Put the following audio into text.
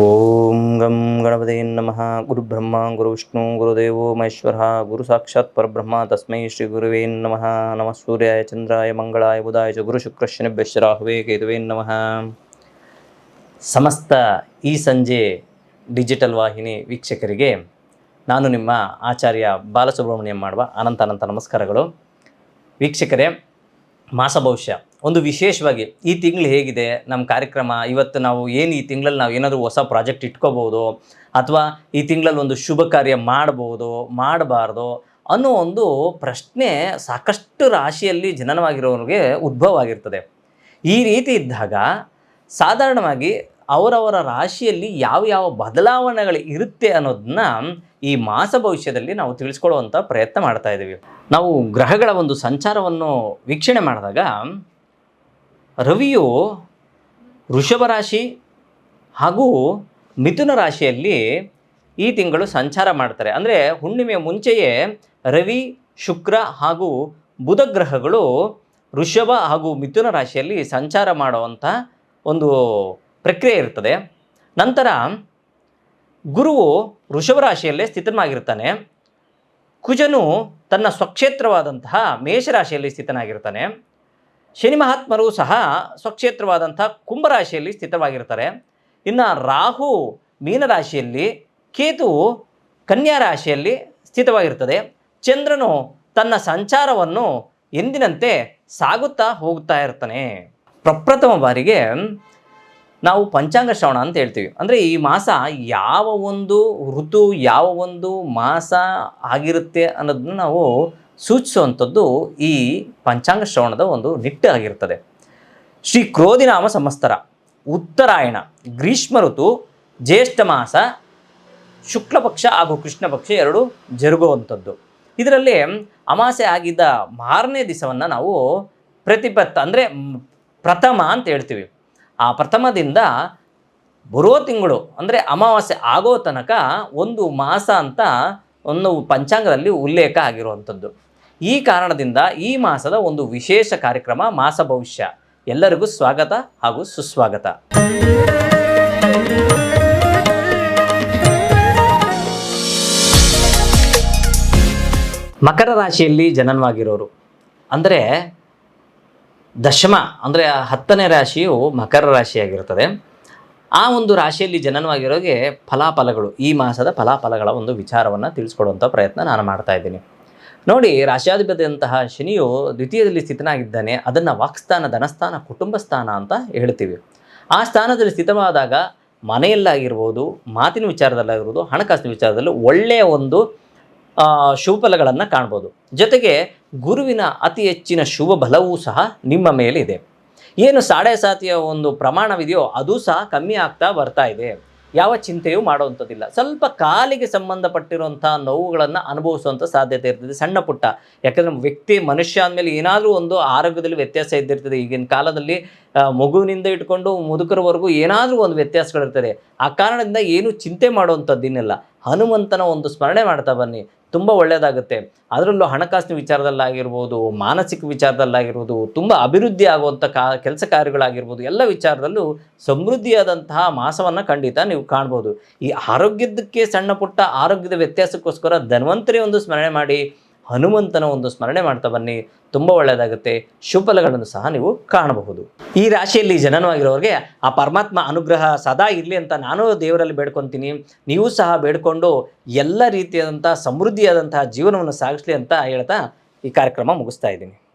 ಓಂ ಗಂ ಗಣಪತಿ ನಮಃ ಗುರುಬ್ರಹ್ಮ ಗುರುವಿಷ್ಣು ಗುರು ವಿಷ್ಣು ಗುರುದೇವೋ ಮಹೇಶ್ವರ ಗುರು ಸಾಕ್ಷಾತ್ ಪರಬ್ರಹ್ಮ ತಸ್ಮೈ ಶ್ರೀ ಗುರುವೇ ನಮಃ ನಮಃ ಸೂರ್ಯಾಯ ಚಂದ್ರಾಯ ಮಂಗಳಾಯ ಬುಧಾಯ ಚ ಗುರು ಶುಕ್ರ ಶನಿಭ್ಯಶ್ಚ ರಾಹುವೇ ಕೇತುವೇ ನಮಃ ಸಮಸ್ತ ಈ ಸಂಜೆ ಡಿಜಿಟಲ್ ವಾಹಿನಿ ವೀಕ್ಷಕರಿಗೆ ನಾನು ನಿಮ್ಮ ಆಚಾರ್ಯ ಬಾಲಸುಬ್ರಹ್ಮಣ್ಯಂ ಮಾಡುವ ಅನಂತ ಅನಂತ ನಮಸ್ಕಾರಗಳು. ವೀಕ್ಷಕರೇ, ಮಾಸ ಭವಿಷ್ಯ. ಒಂದು ವಿಶೇಷವಾಗಿ ಈ ತಿಂಗಳು ಹೇಗಿದೆ ನಮ್ಮ ಕಾರ್ಯಕ್ರಮ, ಇವತ್ತು ನಾವು ಏನು ಈ ತಿಂಗಳಲ್ಲಿ ನಾವು ಏನಾದರೂ ಹೊಸ ಪ್ರಾಜೆಕ್ಟ್ ಇಟ್ಕೋಬೋದು ಅಥವಾ ಈ ತಿಂಗಳಲ್ಲಿ ಒಂದು ಶುಭ ಕಾರ್ಯ ಮಾಡ್ಬೋದು ಮಾಡಬಾರ್ದು ಅನ್ನೋ ಒಂದು ಪ್ರಶ್ನೆ ಸಾಕಷ್ಟು ರಾಶಿಯಲ್ಲಿ ಜನನವಾಗಿರೋರಿಗೆ ಉದ್ಭವ ಆಗಿರ್ತದೆ ಈ ರೀತಿ ಇದ್ದಾಗ ಸಾಧಾರಣವಾಗಿ ಅವರವರ ರಾಶಿಯಲ್ಲಿ ಯಾವ ಯಾವ ಬದಲಾವಣೆಗಳು ಇರುತ್ತೆ ಅನ್ನೋದನ್ನ ಈ ಮಾಸ ಭವಿಷ್ಯದಲ್ಲಿ ನಾವು ತಿಳಿಸ್ಕೊಳ್ಳುವಂಥ ಪ್ರಯತ್ನ ಮಾಡ್ತಾ ಇದ್ದೀವಿ ನಾವು ಗ್ರಹಗಳ ಒಂದು ಸಂಚಾರವನ್ನು ವೀಕ್ಷಣೆ ಮಾಡಿದಾಗ ರವಿಯು ವೃಷಭ ರಾಶಿ ಹಾಗೂ ಮಿಥುನ ರಾಶಿಯಲ್ಲಿ ಈ ತಿಂಗಳು ಸಂಚಾರ ಮಾಡ್ತಾರೆ. ಅಂದರೆ ಹುಣ್ಣಿಮೆಯ ಮುಂಚೆಯೇ ರವಿ, ಶುಕ್ರ ಹಾಗೂ ಬುಧ ಗ್ರಹಗಳು ವೃಷಭ ಹಾಗೂ ಮಿಥುನ ರಾಶಿಯಲ್ಲಿ ಸಂಚಾರ ಮಾಡುವಂಥ ಒಂದು ಪ್ರಕ್ರಿಯೆ ಇರ್ತದೆ. ನಂತರ ಗುರುವು ವೃಷಭ ರಾಶಿಯಲ್ಲೇ ಸ್ಥಿತನಾಗಿರ್ತಾನೆ. ಕುಜನು ತನ್ನ ಸ್ವಕ್ಷೇತ್ರವಾದಂತಹ ಮೇಷರಾಶಿಯಲ್ಲಿ ಸ್ಥಿತನಾಗಿರ್ತಾನೆ. ಶನಿ ಮಹಾತ್ಮರು ಸಹ ಸ್ವಕ್ಷೇತ್ರವಾದಂಥ ಕುಂಭರಾಶಿಯಲ್ಲಿ ಸ್ಥಿತವಾಗಿರ್ತಾರೆ ಇನ್ನು ರಾಹು ಮೀನರಾಶಿಯಲ್ಲಿ, ಕೇತು ಕನ್ಯಾ ರಾಶಿಯಲ್ಲಿ ಸ್ಥಿತವಾಗಿರ್ತದೆ ಚಂದ್ರನು ತನ್ನ ಸಂಚಾರವನ್ನು ಎಂದಿನಂತೆ ಸಾಗುತ್ತಾ ಹೋಗುತ್ತಾ ಇರ್ತಾನೆ ಪ್ರಪ್ರಥಮ ಬಾರಿಗೆ ನಾವು ಪಂಚಾಂಗ ಶ್ರವಣ ಅಂತ ಹೇಳ್ತೀವಿ. ಅಂದರೆ ಈ ಮಾಸ ಯಾವ ಒಂದು ಋತು, ಯಾವ ಒಂದು ಮಾಸ ಆಗಿರುತ್ತೆ ಅನ್ನೋದನ್ನ ನಾವು ಸೂಚಿಸುವಂಥದ್ದು ಈ ಪಂಚಾಂಗ ಶ್ರವಣದ ಒಂದು ನಿಟ್ಟು ಆಗಿರ್ತದೆ. ಶ್ರೀ ಕ್ರೋಧಿನಾಮ ಸಮಸ್ತರ, ಉತ್ತರಾಯಣ, ಗ್ರೀಷ್ಮ ಋತು, ಜ್ಯೇಷ್ಠ ಮಾಸ ಶುಕ್ಲ ಪಕ್ಷ ಹಾಗೂ ಕೃಷ್ಣ ಪಕ್ಷ ಎರಡು ಜರುಗುವಂಥದ್ದು. ಇದರಲ್ಲಿ ಅಮಾಸೆ ಆಗಿದ್ದ ಮಾರನೇ ದಿವಸವನ್ನು ನಾವು ಪ್ರತಿಪತ್ತ, ಅಂದರೆ ಪ್ರಥಮ ಅಂತ ಹೇಳ್ತೀವಿ. ಆ ಪ್ರಥಮದಿಂದ ಬರೋ ತಿಂಗಳು, ಅಂದರೆ ಅಮಾವಾಸ್ಯೆ ಆಗೋ ತನಕ ಒಂದು ಮಾಸ ಅಂತ ಒಂದು ಪಂಚಾಂಗದಲ್ಲಿ ಉಲ್ಲೇಖ ಆಗಿರುವಂಥದ್ದು. ಈ ಕಾರಣದಿಂದ ಈ ಮಾಸದ ಒಂದು ವಿಶೇಷ ಕಾರ್ಯಕ್ರಮ ಮಾಸ ಭವಿಷ್ಯ. ಎಲ್ಲರಿಗೂ ಸ್ವಾಗತ ಹಾಗೂ ಸುಸ್ವಾಗತ. ಮಕರ ರಾಶಿಯಲ್ಲಿ ಜನನವಾಗಿರೋರು, ಅಂದರೆ ದಶಮ, ಅಂದರೆ ಹತ್ತನೇ ರಾಶಿಯು ಮಕರ ರಾಶಿಯಾಗಿರುತ್ತದೆ. ಆ ಒಂದು ರಾಶಿಯಲ್ಲಿ ಜನನವಾಗಿರೋಗೆ ಫಲಾಫಲಗಳು, ಈ ಮಾಸದ ಫಲಾಫಲಗಳ ಒಂದು ವಿಚಾರವನ್ನು ತಿಳಿಸ್ಕೊಡುವಂಥ ಪ್ರಯತ್ನ ನಾನು ಮಾಡ್ತಾ ಇದ್ದೀನಿ. ನೋಡಿ, ರಾಶ್ಯಾಧಿಪತಿಯಂತಹ ಶನಿಯು ದ್ವಿತೀಯದಲ್ಲಿ ಸ್ಥಿತನಾಗಿದ್ದಾನೆ, ಅದನ್ನು ವಾಕ್ಸ್ಥಾನ, ಧನಸ್ಥಾನ ಕುಟುಂಬ ಸ್ಥಾನ ಅಂತ ಹೇಳ್ತೀವಿ. ಆ ಸ್ಥಾನದಲ್ಲಿ ಸ್ಥಿತವಾದಾಗ ಮನೆಯಲ್ಲಾಗಿರ್ಬೋದು, ಮಾತಿನ ವಿಚಾರದಲ್ಲಾಗಿರ್ಬೋದು, ಹಣಕಾಸಿನ ವಿಚಾರದಲ್ಲೂ ಒಳ್ಳೆಯ ಒಂದು ಆ, ಶುಭ ಫಲಗಳನ್ನು ಕಾಣ್ಬೋದು. ಜೊತೆಗೆ ಗುರುವಿನ ಅತಿ ಹೆಚ್ಚಿನ ಶುಭ ಬಲವೂ ಸಹ ನಿಮ್ಮ ಮೇಲಿದೆ. ಏನು ಸಾಡೆ ಸಾತಿಯ ಒಂದು ಪ್ರಮಾಣವಿದೆಯೋ ಅದು ಸಹ ಕಮ್ಮಿ ಆಗ್ತಾ ಬರ್ತಾ ಇದೆ. ಯಾವ ಚಿಂತೆಯೂ ಮಾಡುವಂಥದ್ದಿಲ್ಲ. ಸ್ವಲ್ಪ ಕಾಲಿಗೆ ಸಂಬಂಧಪಟ್ಟಿರುವಂಥ ನೋವುಗಳನ್ನು ಅನುಭವಿಸುವಂಥ ಸಾಧ್ಯತೆ ಇರ್ತದೆ. ಸಣ್ಣ ಪುಟ್ಟ. ಯಾಕಂದರೆ ವ್ಯಕ್ತಿ ಮನುಷ್ಯ ಅಂದಮೇಲೆ ಏನಾದರೂ ಒಂದು ಆರೋಗ್ಯದಲ್ಲಿ ವ್ಯತ್ಯಾಸ ಇದ್ದಿರ್ತದೆ. ಈಗಿನ ಕಾಲದಲ್ಲಿ ಮಗುವಿನಿಂದ ಇಟ್ಕೊಂಡು ಮುದುಕರವರೆಗೂ ಏನಾದರೂ ಒಂದು ವ್ಯತ್ಯಾಸಗಳಿರ್ತದೆ. ಆ ಕಾರಣದಿಂದ ಏನು ಚಿಂತೆ ಮಾಡುವಂಥದ್ದಿನ್ನೆಲ್ಲ ಹನುಮಂತನ ಒಂದು ಸ್ಮರಣೆ ಮಾಡ್ತಾ ಬನ್ನಿ. ತುಂಬ ಒಳ್ಳೆಯದಾಗುತ್ತೆ ಅದರಲ್ಲೂ ಹಣಕಾಸಿನ ವಿಚಾರದಲ್ಲಾಗಿರ್ಬೋದು, ಮಾನಸಿಕ ವಿಚಾರದಲ್ಲಾಗಿರ್ಬೋದು, ತುಂಬ ಅಭಿವೃದ್ಧಿ ಆಗುವಂಥ ಕಾ, ಕೆಲಸ ಕಾರ್ಯಗಳಾಗಿರ್ಬೋದು, ಎಲ್ಲ ವಿಚಾರದಲ್ಲೂ ಸಮೃದ್ಧಿಯಾದಂತಹ ಮಾಸವನ್ನು ಖಂಡಿತ ನೀವು ಕಾಣ್ಬೋದು. ಈ ಆರೋಗ್ಯದಕ್ಕೆ ಸಣ್ಣ ಪುಟ್ಟ ಆರೋಗ್ಯದ ವ್ಯತ್ಯಾಸಕ್ಕೋಸ್ಕರ ಧನ್ವಂತರಿ ಒಂದು ಸ್ಮರಣೆ ಮಾಡಿ ಹನುಮಂತನ ಒಂದು ಸ್ಮರಣೆ ಮಾಡ್ತಾ ಬನ್ನಿ. ತುಂಬ ಒಳ್ಳೆಯದಾಗುತ್ತೆ. ಶುಭಲಗಳನ್ನು ಸಹ ನೀವು ಕಾಣಬಹುದು. ಈ ರಾಶಿಯಲ್ಲಿ ಜನನವಾಗಿರೋರಿಗೆ ಆ ಪರಮಾತ್ಮ ಅನುಗ್ರಹ ಸದಾ ಇರಲಿ ಅಂತ ನಾನು ದೇವರಲ್ಲಿ ಬೇಡ್ಕೊತೀನಿ. ನೀವು ಸಹ ಬೇಡ್ಕೊಂಡು ಎಲ್ಲ ರೀತಿಯಾದಂಥ ಸಮೃದ್ಧಿಯಾದಂತಹ ಜೀವನವನ್ನು ಸಾಗಿಸ್ಲಿ ಅಂತ ಹೇಳ್ತಾ ಈ ಕಾರ್ಯಕ್ರಮ ಮುಗಿಸ್ತಾ ಇದ್ದೀನಿ.